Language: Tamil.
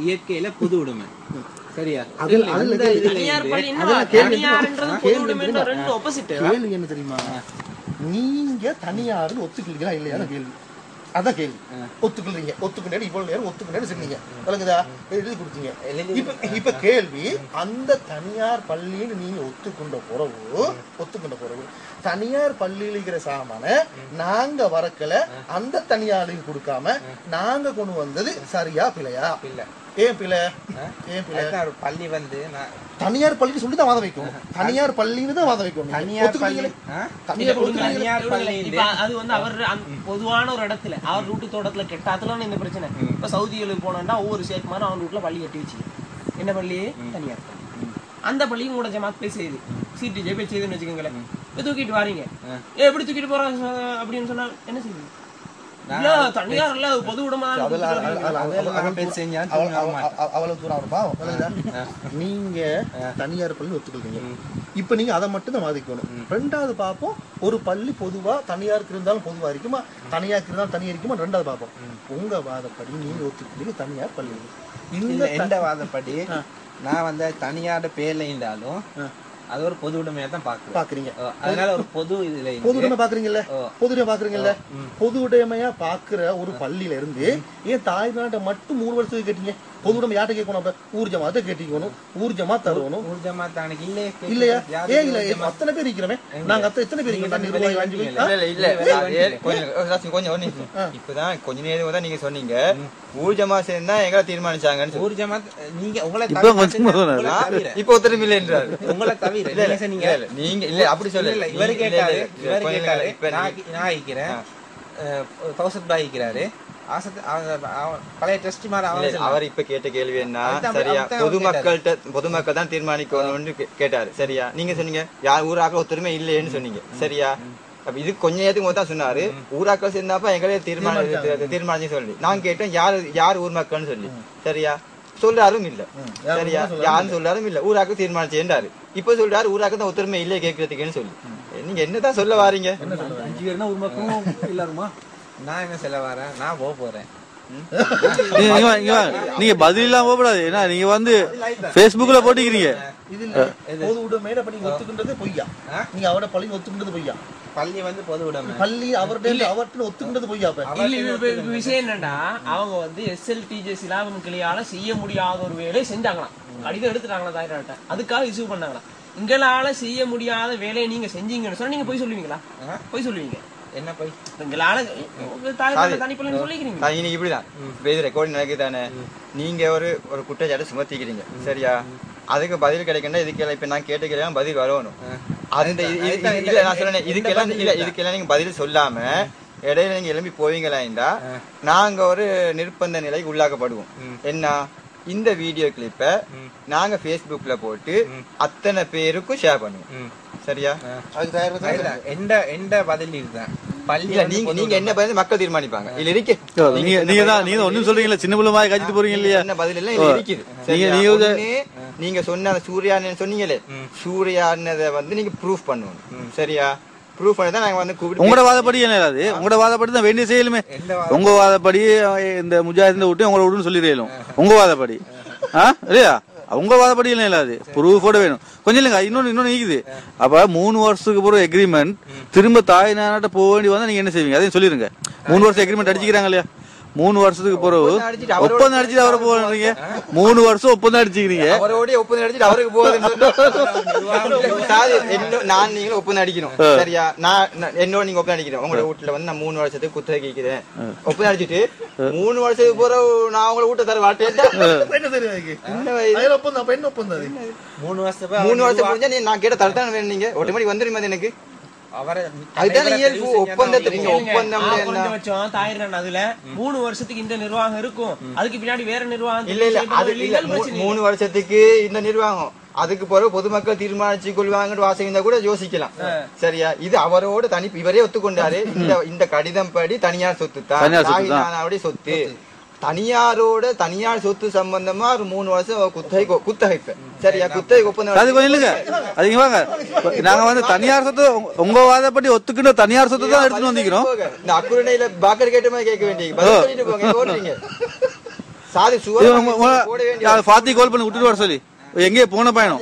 இயற்கையில பொது உடைமை சரியா? கேள்வி- என்ன தெரியுமா? நீங்க தனியாருன்னு ஒத்துக்கிறீங்களா இல்லையான கேள்வி. அதான் கேள்வி. ஒத்துக்கிறீங்க ஒத்துக்கிட்டே இவ்வளவு நேரம் ஒத்துக்கிட்டே சொன்னீங்க விளங்குதா? எழுதி கொடுத்தீங்க. இப்ப இப்ப கேள்வி அந்த தனியார் பள்ளின்னு நீங்க ஒத்துக்கொண்ட பிறகு ஒத்துக்கொண்ட பிறகு தனியார் பள்ளியில் இருக்கிற சாமான நாங்க வரக்கல அந்த தனியாருக்கு கொடுக்காம நாங்க கொண்டு வந்தது சரியா பிழையா? இல்ல ஏன் பிழை ஏன் பிழை ஒரு பள்ளி வந்து நான் தனியார் பள்ளின்னு சொல்லி தான் வாதம் வைக்கணும் தனியார் பள்ளின்னு தான் வாதம் வைக்கணும் நீங்க. தனியார் பள்ளி? தனியார் பள்ளி அது வந்து அவர் பொதுவான ஒரு இடத்துல அவர் ரூட்டு தோட்டத்துல கெட்டாத்துல இந்த பிரச்சனை? இப்ப சவுதிகளுக்கு போனோம்னா ஒவ்வொரு சேட் மாதிரி அவன் ரூட்ல பள்ளி கட்டி வச்சு என்ன பள்ளி? தனியார் பள்ளி. அந்த பள்ளியும் கூட ஜமாத் போய் செய்யுது சீட்டு ஜெய் போய் செய்யுதுன்னு வச்சுக்கோங்களேன். இப்ப தூக்கிட்டு வாரீங்க. ஏ எப்படி தூக்கிட்டு போறாங்க அப்படின்னு சொன்னா என்ன செய்யுது நீங்க தனியார் பள்ளி ஒத்துக்கிறீங்க இப்ப நீங்க அதை மட்டும் தான் வாதிக்கணும். ரெண்டாவது பார்ப்போம் ஒரு பள்ளி பொதுவா தனியாருக்கு இருந்தாலும் பொதுவா இருக்குமா தனியாருக்கு இருந்தாலும் தனியா இருக்குமா ரெண்டாவது பார்ப்போம் உங்க வாதப்படி நீங்க ஒத்துக்கிறீங்க தனியார் பள்ளி இந்த வாதப்படி? நான் வந்து தனியாட பேர்ல இருந்தாலும் அது ஒரு பொது உடைமையா தான் பாக்குறீங்க அதனால ஒரு பொது இதுல பொது உடைமை பாக்குறீங்கல்ல. பொது உடைமை பாக்குறீங்கல்ல பொது உடைமையா பாக்குற ஒரு பள்ளியில இருந்து ஏன் தாய்நாட்டை மட்டும் மூணு வருஷத்துக்கு கேட்டீங்க? பொது உடைமை யார்ட்ட கேட்கணும் அப்ப? ஊர்ஜமாத்த கேட்டிக்கணும் ஊர்ஜமா தருவணும் ஊர்ஜமா தானுக்கு இல்லையே இல்லையா? ஏன் இல்ல? ஊர்ஜமா? அத்தனை பேர் இருக்கிறோமே நாங்க அத்தனை எத்தனை பேர் இருக்கிறோம்? நீங்க நிர்வாகி அஞ்சு பேர் இல்ல, ஆ? இல்ல இல்ல அது ஏ- கொஞ்சம் கொஞ்சம். இப்பதான் கொஞ்ச நேரம் தான் நீங்க சொன்னீங்க. ஊர்ஜமா சேர்ந்தா எங்களை தீர்மானிச்சாங்கன்னு. ஊர்ஜமா நீங்க உங்களை இப்ப ஒருத்தரும் இல்லை என்றாரு. உங்களை தவிர. இல்ல, நீங்க நீங்க இல்ல அப்படி இல்ல, சொல்ல இல்ல, இவரு கேட்டாரு. இவரு கேட்டாரு. இப்ப நான் நான் இருக்கிறேன். கௌசத் பாய் இருக்கிறாரு. பழைய டெஸ்ட் மாதிரி அவர் இப்ப கேட்ட கேள்வி என்ன? சரியா? பொதுமக்கள்கிட்ட பொதுமக்கள் தான் தீர்மானிக்கணும்னு கேட்டாரு. சரியா? நீங்க சொன்னீங்க யார் ஊராக்கள் ஒத்துரிமை இல்லைன்னு சொன்னீங்க. சரியா? அப்ப இது கொஞ்ச நேரத்துக்கு தான் சொன்னாரு. ஊராக்கள் சேர்ந்தாப்ப எங்களே தீர்மானம் தீர்மானிச்சு சொல்லி. நான் கேட்டேன் யார் யார் ஊர் மக்கள்னு சொல்லி சரியா? சொல்லாரும் இல்ல. சரியா? யாரும் சொல்லாரும் இல்ல. ஊராக்கள் தீர்மானிச்சேன்றாரு. இப்ப சொல்றாரு ஊராக்கள் தான் ஒத்துரிமை இல்லையே கேட்கறதுக்குன்னு சொல்லி. நீங்க என்னதான் சொல்ல வாரீங்க? நான் என்ன சொல்ல வரேன்? நான் போக போறேன். நீங்க பதில் இல்லாம போகக்கூடாது ஏன்னா நீங்க வந்து Facebookல போட்டுக்கிறீங்க. இது இல்ல. பொது உடைமையில அப்ப நீங்க ஒத்துக்கின்றது பொய்யா? நீங்க அவட பள்ளி ஒத்துக்கின்றது பொய்யா? பள்ளி வந்து பொது உடைமை. பள்ளி அவர்கிட்ட அவர்கிட்ட ஒத்துக்கின்றது பொய்யா இல்ல விஷயம் என்னன்னா அவங்க வந்து எஸ்எல்டிஜே சிலாபம் கிளியால செய்ய முடியாத ஒரு வேலையை செஞ்சாங்களாம். கடிதம் எடுத்துட்டாங்களா தாயிராட்ட அதுக்காக இஷ்யூ பண்ணாங்களாம். உங்களால செய்ய முடியாத வேலையை நீங்க செஞ்சீங்கன்னு சொன்னா நீங்க போய் சொல்லுவீங்களா? போய் சொல்லுவீங்க. என்ன இன்னைக்கு இப்படிதான். இப்ப இது ரெக்கார்டிங் நடக்குதானே நீங்க ஒரு ஒரு குற்றச்சாட்டு சுமத்திக்கிறீங்க. சரியா? அதுக்கு பதில் கிடைக்கணும் இதுக்கெல்லாம் இப்ப நான் கேட்டுக்கிறேன் பதில் வரணும். அந்த இது- இது- இது- இல்ல நான் சொல்றேன் இதுக்கெல்லாம் இல்ல இதுக்கெல்லாம் நீங்க பதில் சொல்லாம இடையில நீங்க எழும்பி போவீங்களா நாங்க ஒரு நிர்பந்த நிலைக்கு உள்ளாக்கப்படுவோம். என்ன? இந்த வீடியோ கிளிப்ப நாங்க Facebookல போட்டு அத்தனை பேருக்கும் ஷேர் பண்ணுவோம். சரியா. எந்த எந்த பதில் இதுதான். இல்ல நீங்க நீங்க என்ன பதில் மக்கள் தீர்மானிப்பாங்க? இல்ல இருக்கு. நீங்க நீங்க தான் நீங்க ஒண்ணும் சொல்றீங்களா சின்ன பிள்ளை மாதிரி கழிச்சிட்டு போறீங்க இல்லையா என்ன பதில் இதுல இருக்குது நீங்க சரியா? நீங்க நீங்க சொன்ன அந்த சூர்யான்னு சொன்னீங்களே சூர்யானதை வந்து நீங்க ப்ரூஃப் பண்ணணும் சரியா? ப்ரூஃப் தான் நாங்க வந்து கூப்பிட்டு உங்களோட வாதப்படி என்ன இல்லாது உங்களோட வாதப்படி தான் வேண்டிய செய்யலுமே எந்த உங்க வாதப்படி இந்த முஜாஹிந்த விட்டு உங்களோட விட்டுன்னு சொல்லிடுறோம் உங்க வாதப்படி. ஆ இல்லையா? உங்க வாதப்படி எல்லாம் இல்லாது ப்ரூஃபோட வேணும். கொஞ்சம் இல்லைங்க இன்னொன்னு இன்னொன்னு நீக்குது. அப்ப மூணு வருஷத்துக்கு பிறகு எக்ரிமெண்ட் திரும்ப தாய் நாட்ட போக வேண்டி வந்தா நீங்க என்ன செய்வீங்க? அதையும் சொல்லிருங்க. மூணு வருஷம் எக்ரிமெண்ட் அடிச்சுக்கிறாங்க இல்லையா? மூணு வருஷத்துக்கு பிறகு ஒப்பந்தம் அடிச்சிட்டு அவரோட ஒப்பந்தம் அடிச்சுட்டு அவரை போறீங்க மூணு வருஷம் ஒப்பந்தம் அடிச்சுக்கிறீங்க. அவரோட ஒப்பந்தம் அடிச்சுட்டு அவருக்கு என்னோ- நான் நீங்களும் ஒப்பந்தம் அடிக்கணும். சரியா? நான் என்னோட நீங்க ஒப்பந்தம் அடிக்கிறேன் உங்களோட வீட்டுல வந்து நான் மூணு வருஷத்துக்கு குத்தகை கேட்கிறேன். ஒப்பந்தம் அடிச்சிட்டு மூணு வருஷத்துக்கு போற நான் உங்களை வீட்டை தர அது? மூணு வருஷம் மூணு வருஷம் முடிஞ்சா நீ நான் கேட்ட தரத்தான் வேணும் நீங்க? ஒட்டமடி வந்துருமா அது எனக்கு? அதுல. மூணு வருஷத்துக்கு இந்த நிர்வாகம் இருக்கும். அதுக்கு பின்னாடி வேற நிர்வாகம் இல்ல இல்ல மூணு வருஷத்துக்கு இந்த நிர்வாகம். அதுக்கு பிறகு பொதுமக்கள் தீர்மானிச்சு கொள்வாங்கன்னு வாசகம் இருந்தா கூட யோசிக்கலாம். சரியா? இது அவரோட தனி இவரே ஒத்துக்கொண்டாரு. இந்த இந்த கடிதம் படி தனியார் சொத்து தான். சொத்து. தனியாரோட தனியார் சொத்து சம்பந்தமா ஒரு மூணு வருஷம் குத்தகை குத்தகைப்பேன் சரியா? குத்தகை ஒப்பந்தம் அது கொஞ்சம் இல்லைங்க. அது இங்க வாங்க. நாங்க வந்து தனியார் சொத்து உங்க- வாதப்படி ஒத்துக்கிட்ட தனியார் சொத்தை தான் எடுத்துட்டு வந்திக்கிறோம் இந்த அக்குரணையில பாக்கர் கேட்ட மாதிரி கேட்க வேண்டிய சாதி சுவர் ஃபாத்தி கால் பண்ணி விட்டுட்டு வர சொல்லி. எங்கேயோ போன பயணம்.